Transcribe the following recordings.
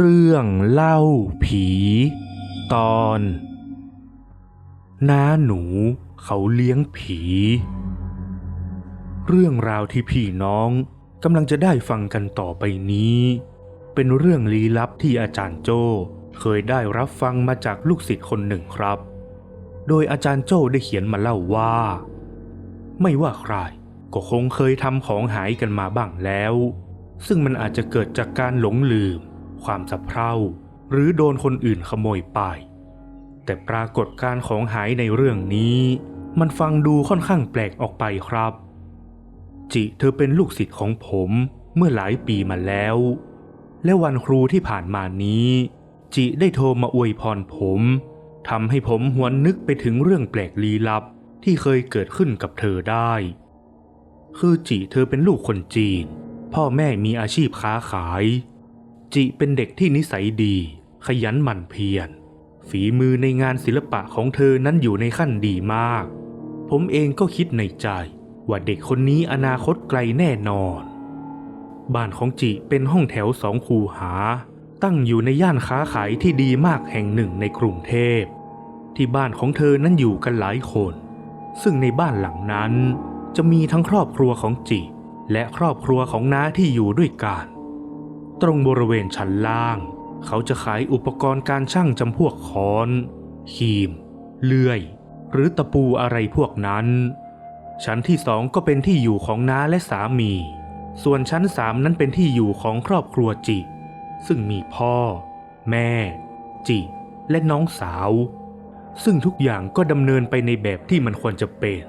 เรื่องเล่าผี ตอนน้าหนูเขาเลี้ยงผี เรื่องราวที่พี่น้องกำลังจะได้ฟังกันต่อไปนี้ เป็นเรื่องลี้ลับที่อาจารย์โจ้เคยได้รับฟังมาจากลูกศิษย์คนหนึ่งครับ โดยอาจารย์โจ้ได้เขียนมาเล่าว่า ไม่ว่าใครก็คงเคยทำของหายกันมาบ้างแล้ว ซึ่งมันอาจจะเกิดจากการหลงลืม ความสะเพร่าหรือโดนคนอื่นขโมยไป แต่ปรากฏการของหายในเรื่องนี้ มันฟังดูค่อนข้างแปลกออกไปครับ จิเธอเป็นลูกศิษย์ของผมเมื่อหลายปีมาแล้ว และวันครูที่ผ่านมานี้ จิได้โทรมาอวยพรผมทำให้ผมหวนนึกไปถึงเรื่องแปลกลี้ลับที่เคยเกิดขึ้นกับเธอได้ คือจิเธอเป็นลูกคนจีน พ่อแม่มีอาชีพค้าขาย จิเป็นเด็กที่นิสัยดี ขยันหมั่นเพียร ฝีมือในงานศิลปะของเธอนั้นอยู่ในขั้นดีมาก ผมเองก็คิดในใจ ว่าเด็กคนนี้อนาคตไกลแน่นอน บ้านของจิเป็นห้องแถวสองคูหา ตั้งอยู่ในย่านค้าขายที่ดีมากแห่งหนึ่งในกรุงเทพ ที่บ้านของเธอนั้นอยู่กันหลายคน ซึ่งในบ้านหลังนั้น จะมีทั้งครอบครัวของจิ และครอบครัวของน้าที่อยู่ด้วยกัน ตรงบริเวณชั้นล่าง เขาจะขายอุปกรณ์การช่างจำพวกค้อนคีม เลื่อย หรือตะปูอะไรพวกนั้น ชั้นที่สองก็เป็นที่อยู่ของน้าและสามี ส่วนชั้นสามนั้นเป็นที่อยู่ของครอบครัวจิ ซึ่งมีพ่อ แม่ จิ และน้องสาว ซึ่งทุกอย่างก็ดำเนินไปในแบบที่มันควรจะเป็น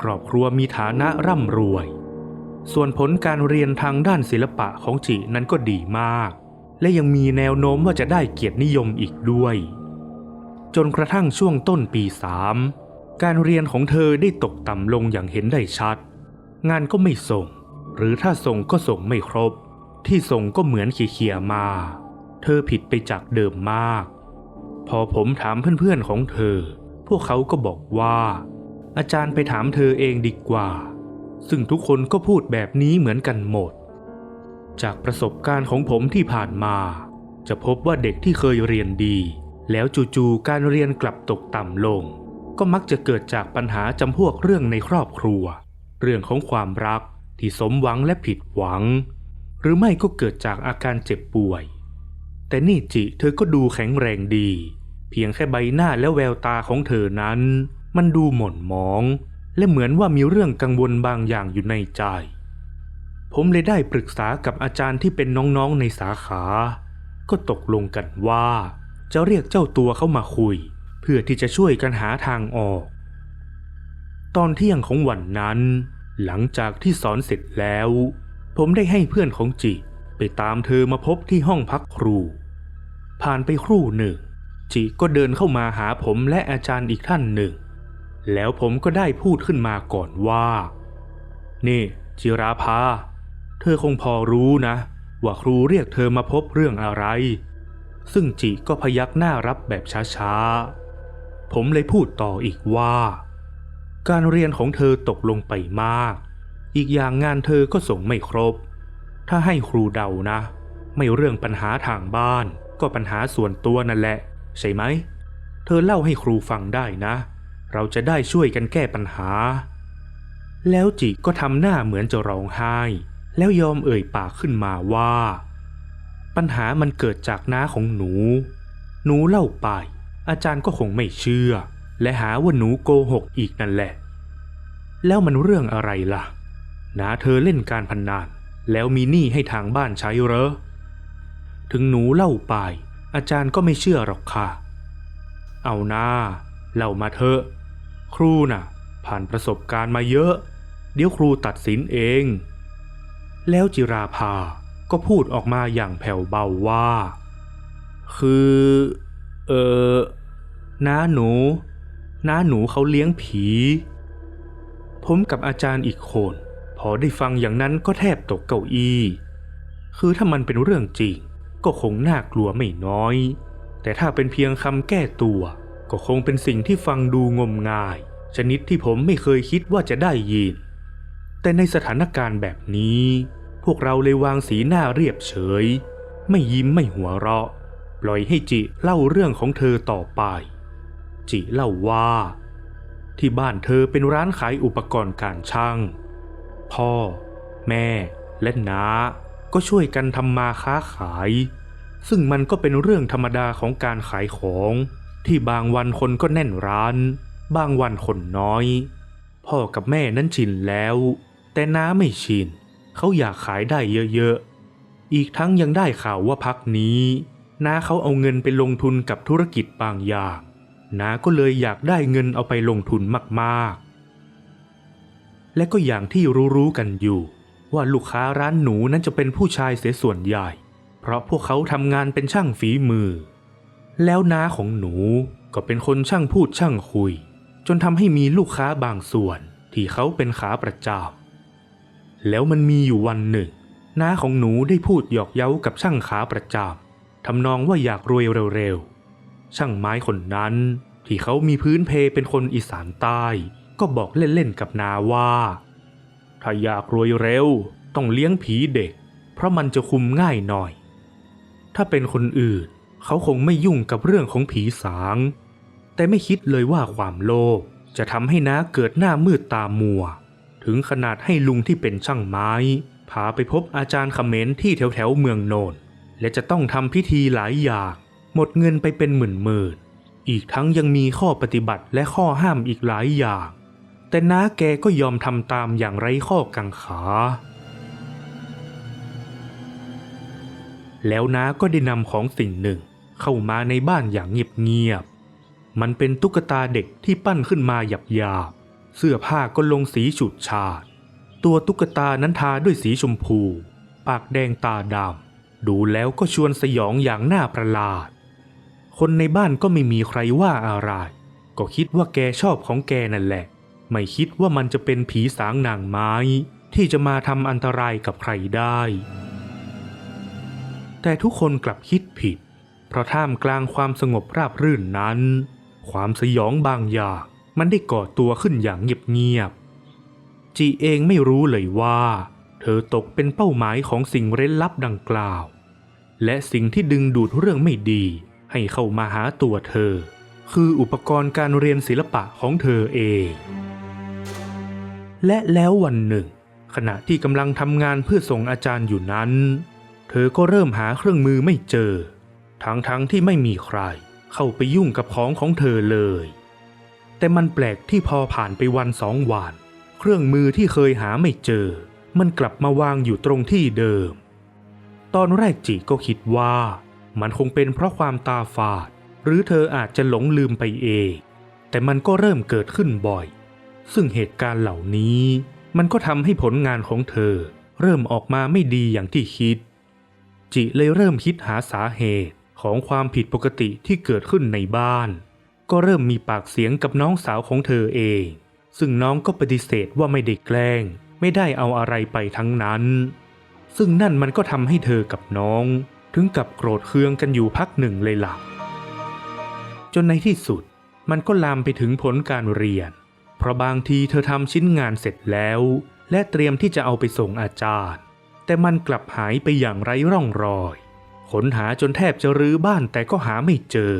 ครอบครัวมีฐานะร่ำรวย ส่วนผลการเรียนทางด้านศิลปะของจินั้นก็ดีมาก และยังมีแนวโน้มว่าจะได้เกียรตินิยมอีกด้วย จนกระทั่งช่วงต้นปีสามการเรียนของเธอได้ตกต่ำลงอย่างเห็นได้ชัด งานก็ไม่ส่ง หรือถ้าส่งก็ส่งไม่ครบ ที่ส่งก็เหมือนเขียๆมา เธอผิดไปจากเดิมมาก พอผมถามเพื่อนๆของเธอ พวกเขาก็บอกว่า อาจารย์ไปถามเธอเองดีกว่า ซึ่งทุกคนก็พูดแบบนี้เหมือนกันหมด จากประสบการณ์ของผมที่ผ่านมา จะพบว่าเด็กที่เคยเรียนดี แล้วจู่ๆการเรียนกลับตกต่ำลง ก็มักจะเกิดจากปัญหาจำพวกเรื่องในครอบครัว เรื่องของความรักที่สมหวังและผิดหวัง หรือไม่ก็เกิดจากอาการเจ็บป่วย แต่นี่จิเธอก็ดูแข็งแรงดี เพียงแค่ใบหน้าและแววตาของเธอนั้น มันดูหม่นหมอง และเหมือนว่ามีเรื่องกังวลบางอย่างอยู่ในใจ ผมเลยได้ปรึกษากับอาจารย์ที่เป็นน้องๆในสาขา ก็ตกลงกันว่า จะเรียกเจ้าตัวเข้ามาคุย เพื่อที่จะช่วยกันหาทางออก ตอนเที่ยงของวันนั้น หลังจากที่สอนเสร็จแล้ว ผมได้ให้เพื่อนของจิไปตามเธอมาพบที่ห้องพักครู ผ่านไปครู่หนึ่งจิก็เดินเข้ามาหาผมและอาจารย์อีกท่านหนึ่ง แล้วผมก็ได้พูดขึ้นมาก่อนว่า นี่จิราภา เธอคงพอรู้นะ ว่าครูเรียกเธอมาพบเรื่องอะไร ซึ่งจิก็พยักหน้ารับแบบช้าๆ ผมเลยพูดต่ออีกว่า การเรียนของเธอตกลงไปมาก อีกอย่างงานเธอก็ส่งไม่ครบ ถ้าให้ครูเดานะ ไม่เรื่องปัญหาทางบ้าน ก็ปัญหาส่วนตัวนั่นแหละ ใช่ไหม เธอเล่าให้ครูฟังได้นะเเราจะได้ช่วยกันแก้ปัญหา แล้วจิก็ทำหน้าเหมือนจะร้องไห้ แล้วยอมเอ่ยปากขึ้นมาว่า ปัญหามันเกิดจากน้าของหนู หนูเล่าไป อาจารย์ก็คงไม่เชื่อ และหาว่าหนูโกหกอีกนั่นแหละ แล้วมันเรื่องอะไรล่ะน้าเธอเล่นการพนนันแล้วมีหนี้ให้ทางบ้านใช้เหรอ ถึงหนูเล่าไป อาจารย์ก็ไม่เชื่อหรอกค่ะ เอาหน้าเล่ามาเถอะ ครูน่ะ ผ่านประสบการณ์มาเยอะ เดี๋ยวครูตัดสินเอง แล้วจิราภาก็พูดออกมาอย่างแผ่วเบาว่า คือ เออน้าหนู น้าหนูเขาเลี้ยงผี ผมกับอาจารย์อีกคน พอได้ฟังอย่างนั้นก็แทบตกเก้าอี้ คือถ้ามันเป็นเรื่องจริง ก็คงน่ากลัวไม่น้อย แต่ถ้าเป็นเพียงคำแก้ตัว ก็คงเป็นสิ่งที่ฟังดูงมงาย ชนิดที่ผมไม่เคยคิดว่าจะได้ยิน แต่ในสถานการณ์แบบนี้ พวกเราเลยวางสีหน้าเรียบเฉย ไม่ยิ้มไม่หัวเราะ ปล่อยให้จิเล่าเรื่องของเธอต่อไป จิเล่าว่า ที่บ้านเธอเป็นร้านขายอุปกรณ์การช่าง พ่อ แม่ และน้าก็ช่วยกันทำมาค้าขาย ซึ่งมันก็เป็นเรื่องธรรมดาของการขายของ ที่บางวันคนก็แน่นร้าน บางวันคนน้อย พ่อกับแม่นั้นชินแล้ว แต่น้าไม่ชินเขาอยากขายได้เยอะๆ อีกทั้งยังได้ข่าวว่าพักนี้น้าเขาเอาเงินไปลงทุนกับธุรกิจบางอย่างน้าก็เลยอยากได้เงินเอาไปลงทุนมากๆ และก็อย่างที่รู้ๆกันอยู่ ว่าลูกค้าร้านหนูนั้นจะเป็นผู้ชายเสียส่วนใหญ่ เพราะพวกเขาทำงานเป็นช่างฝีมือ แล้วน้าของหนูก็เป็นคนช่างพูดช่างคุย จนทำให้มีลูกค้าบางส่วนที่เขาเป็นขาประจำแล้วมันมีอยู่วันหนึ่ง น้าของหนูได้พูดหยอกเย้ากับช่างขาประจำทำนองว่าอยากรวยเร็วๆ ช่างไม้คนนั้นที่เขามีพื้นเพเป็นคนอีสานใต้ ก็บอกเล่นๆกับนาว่า ถ้าอยากรวยเร็ว ต้องเลี้ยงผีเด็ก เพราะมันจะคุมง่ายหน่อย ถ้าเป็นคนอื่น เขาคงไม่ยุ่งกับเรื่องของผีสาง แต่ไม่คิดเลยว่าความโลภจะทำให้น้าเกิดหน้ามืดตามัว ถึงขนาดให้ลุงที่เป็นช่างไม้ พาไปพบอาจารย์เขมรที่แถวแถวๆเมืองโนน และจะต้องทำพิธีหลายอย่าง หมดเงินไปเป็นหมื่นหมื่นอีกทั้งยังมีข้อปฏิบัติและข้อห้ามอีกหลายอย่าง แต่น้าแกก็ยอมทำตามอย่างไร้ข้อกังขา แล้วน้าก็ได้นำของสิ่งหนึ่ง เข้ามาในบ้านอย่างเงียบๆ มันเป็นตุ๊กตาเด็กที่ปั้นขึ้นมาหยาบๆ เสื้อผ้าก็ลงสีฉูดฉาด ตัวตุ๊กตานั้นทาด้วยสีชมพู ปากแดงตาดำ ดูแล้วก็ชวนสยองอย่างน่าประหลาด คนในบ้านก็ไม่มีใครว่าอะไร ก็คิดว่าแกชอบของแกนั่นแหละ ไม่คิดว่ามันจะเป็นผีสางนางไม้ ที่จะมาทำอันตรายกับใครได้ แต่ทุกคนกลับคิดผิด เพราะท่ามกลางความสงบราบรื่นนั้น ความสยองบางอย่างมันได้ก่อตัวขึ้นอย่างเงียบๆจีเองไม่รู้เลยว่า เธอตกเป็นเป้าหมายของสิ่งเร้นลับดังกล่าว และสิ่งที่ดึงดูดเรื่องไม่ดี ให้เข้ามาหาตัวเธอ คืออุปกรณ์การเรียนศิลปะของเธอเอง และแล้ววันหนึ่ง ขณะที่กำลังทำงานเพื่อส่งอาจารย์อยู่นั้น เธอก็เริ่มหาเครื่องมือไม่เจอ ทั้งๆทที่ไม่มีใครเข้าไปยุ่งกับของของเธอเลย แต่มันแปลกที่พอผ่านไปวันสองวัน เครื่องมือที่เคยหาไม่เจอ มันกลับมาวางอยู่ตรงที่เดิม ตอนแรกจิก็คิดว่ามันคงเป็นเพราะความตาฝาด หรือเธออาจจะหลงลืมไปเอง แต่มันก็เริ่มเกิดขึ้นบ่อย ซึ่งเหตุการณ์เหล่านี้ มันก็ทำให้ผลงานของเธอ เริ่มออกมาไม่ดีอย่างที่คิด จิเลยเริ่มคิดหาสาเหตุ ของความผิดปกติที่เกิดขึ้นในบ้าน ก็เริ่มมีปากเสียงกับน้องสาวของเธอเอง ซึ่งน้องก็ปฏิเสธว่าไม่ได้แกล้ง ไม่ได้เอาอะไรไปทั้งนั้น ซึ่งนั่นมันก็ทำให้เธอกับน้อง ถึงกับโกรธเคืองกันอยู่พักหนึ่งเลยล่ะ จนในที่สุดมันก็ลามไปถึงผลการเรียน เพราะบางทีเธอทำชิ้นงานเสร็จแล้ว และเตรียมที่จะเอาไปส่งอาจารย์ แต่มันกลับหายไปอย่างไร้ร่องรอย ค้นหาจนแทบจะรื้อบ้านแต่ก็หาไม่เจอ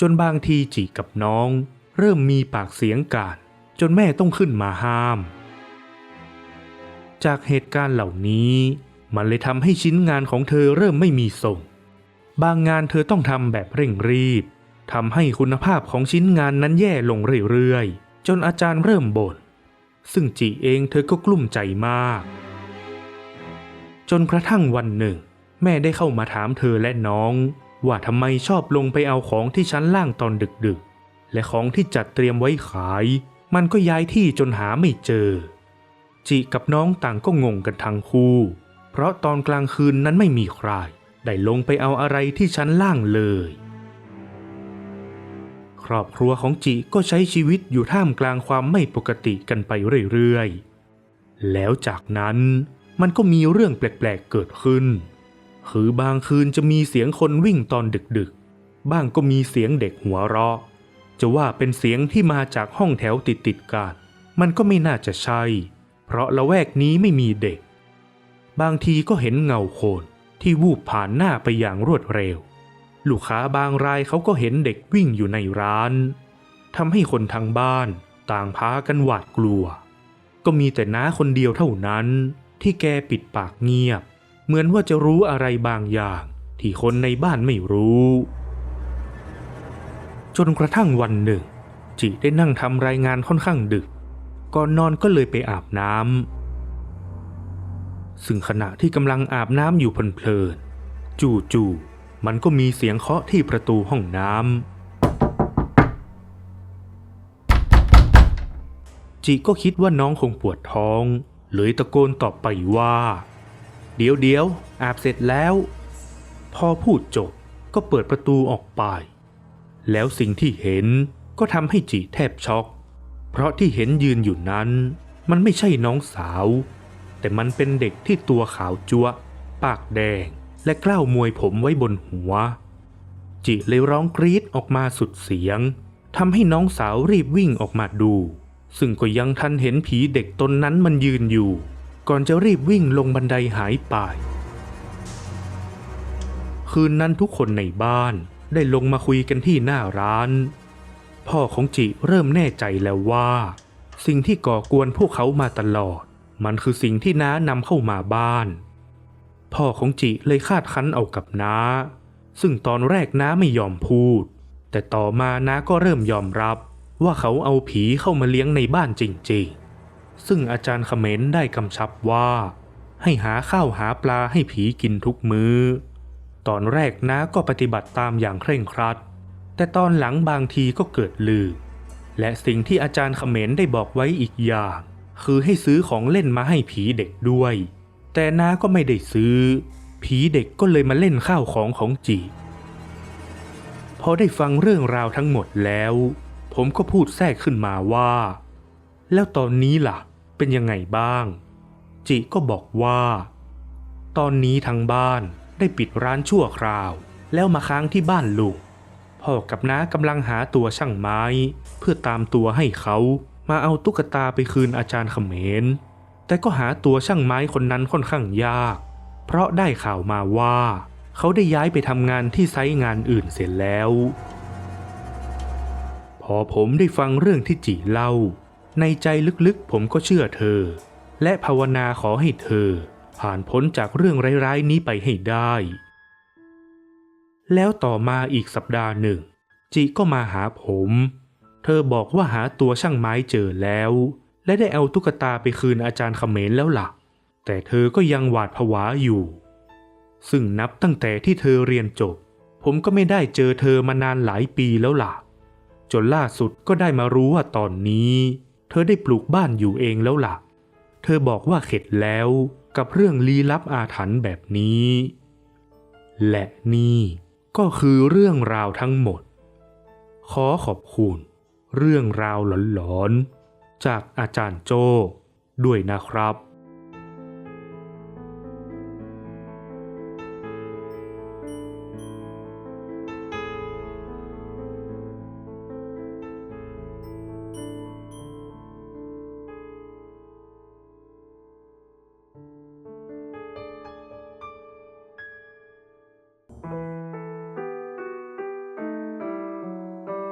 จนบางทีจีกับน้อง เริ่มมีปากเสียงกันจนแม่ต้องขึ้นมาห้าม จากเหตุการณ์เหล่านี้ มันเลยทำให้ชิ้นงานของเธอเริ่มไม่มีส่ง บางงานเธอต้องทำแบบเร่งรีบทำให้คุณภาพของชิ้นงานนั้นแย่ลงเรื่อยๆ จนอาจารย์เริ่มบน่น ซึ่งจีเองเธอก็กลุ้มใจมาก จนกระทั่งวันหนึ่ง แม่ได้เข้ามาถามเธอและน้อง ว่าทำไมชอบลงไปเอาของที่ชั้นล่างตอนดึกๆ และของที่จัดเตรียมไว้ขาย มันก็ย้ายที่จนหาไม่เจอ จิกับน้องต่างก็งงกันทั้งคู่ เพราะตอนกลางคืนนั้นไม่มีใคร ได้ลงไปเอาอะไรที่ชั้นล่างเลย ครอบครัวของจิก็ใช้ชีวิตอยู่ท่ามกลางความไม่ปกติกันไปเรื่อยๆ แล้วจากนั้นมันก็มีเรื่องแปลกๆเกิดขึ้น คือบางคืนจะมีเสียงคนวิ่งตอนดึกๆ บ้างก็มีเสียงเด็กหัวเราะ จะว่าเป็นเสียงที่มาจากห้องแถวติดๆกัน มันก็ไม่น่าจะใช่ เพราะละแวกนี้ไม่มีเด็ก บางทีก็เห็นเงาคนที่วูบผ่านหน้าไปอย่างรวดเร็ว ลูกค้าบางรายเขาก็เห็นเด็กวิ่งอยู่ในร้านทำให้คนทางบ้านต่างพากันหวาดกลัว ก็มีแต่น้าคนเดียวเท่านั้นที่แกปิดปากเงียบ เหมือนว่าจะรู้อะไรบางอย่าง ที่คนในบ้านไม่รู้ จนกระทั่งวันหนึ่ง จิได้นั่งทำรายงานค่อนข้างดึก ก่อนนอนก็เลยไปอาบน้ำซึ่งขณะที่กำลังอาบน้ำอยู่เพลินๆจู่ๆมันก็มีเสียงเคาะที่ประตูห้องน้ำจิก็คิดว่าน้องคงปวดท้อง เลยตะโกนตอบไปว่า เดี๋ยวเดี๋ยวอาบเสร็จแล้ว พอพูดจบก็เปิดประตูออกไป แล้วสิ่งที่เห็นก็ทำให้จิแทบช็อก เพราะที่เห็นยืนอยู่นั้น มันไม่ใช่น้องสาว แต่มันเป็นเด็กที่ตัวขาวจัวปากแดงและกล้าวมวยผมไว้บนหัว จิเลยร้องกรีดออกมาสุดเสียงทำให้น้องสาวรีบวิ่งออกมาดู ซึ่งก็ยังทันเห็นผีเด็กตนนั้นมันยืนอยู่ ก่อนจะรีบวิ่งลงบันไดหายไป คืนนั้นทุกคนในบ้านได้ลงมาคุยกันที่หน้าร้าน พ่อของจิเริ่มแน่ใจแล้วว่า สิ่งที่ก่อกวนพวกเขามาตลอด มันคือสิ่งที่น้านำเข้ามาบ้าน พ่อของจิเลยคาดคั้นเอากับน้า ซึ่งตอนแรกน้าไม่ยอมพูด แต่ต่อมาน้าก็เริ่มยอมรับว่าเขาเอาผีเข้ามาเลี้ยงในบ้านจริงๆ ซึ่งอาจารย์เขมรได้กำชับว่า ให้หาข้าวหาปลาให้ผีกินทุกมือ้อ ตอนแรกน้าก็ปฏิบัติตามอย่างเคร่งครัด แต่ตอนหลังบางทีก็เกิดลืมและสิ่งที่อาจารย์เขมรได้บอกไว้อีกอย่าง คือให้ซื้อของเล่นมาให้ผีเด็กด้วย แต่น้าก็ไม่ได้ซื้อ ผีเด็กก็เลยมาเล่นข้าวของของจีพอได้ฟังเรื่องราวทั้งหมดแล้ว ผมก็พูดแทรกขึ้นมาว่า แล้วตอนนี้ล่ะ เป็นยังไงบ้าง จิก็บอกว่า ตอนนี้ทางบ้านได้ปิดร้านชั่วคราว แล้วมาค้างที่บ้านลุงพ่อกับน้ากำลังหาตัวช่างไม้ เพื่อตามตัวให้เขามาเอาตุ๊กตาไปคืนอาจารย์เขมร แต่ก็หาตัวช่างไม้คนนั้นค่อนข้างยาก เพราะได้ข่าวมาว่า เขาได้ย้ายไปทำงานที่ไซต์งานอื่นเสร็จแล้ว พอผมได้ฟังเรื่องที่จีเล่า ในใจลึกๆผมก็เชื่อเธอ และภาวนาขอให้เธอ ผ่านพ้นจากเรื่องร้ายๆนี้ไปให้ได้ แล้วต่อมาอีกสัปดาห์หนึ่ง จิก็มาหาผม เธอบอกว่าหาตัวช่างไม้เจอแล้ว และได้เอาตุ๊กตาไปคืนอาจารย์เขมรแล้วล่ะ แต่เธอก็ยังหวาดผวาอยู่ ซึ่งนับตั้งแต่ที่เธอเรียนจบ ผมก็ไม่ได้เจอเธอมานานหลายปีแล้วล่ะจนล่าสุดก็ได้มารู้ว่าตอนนี้ เธอได้ปลูกบ้านอยู่เองแล้วล่ะ เธอบอกว่าเข็ดแล้วกับเรื่องลี้ลับอาถรรพ์แบบนี้ และนี่ก็คือเรื่องราวทั้งหมด ขอขอบคุณ เรื่องราวหลอนๆ จากอาจารย์โจ้ด้วยนะครับ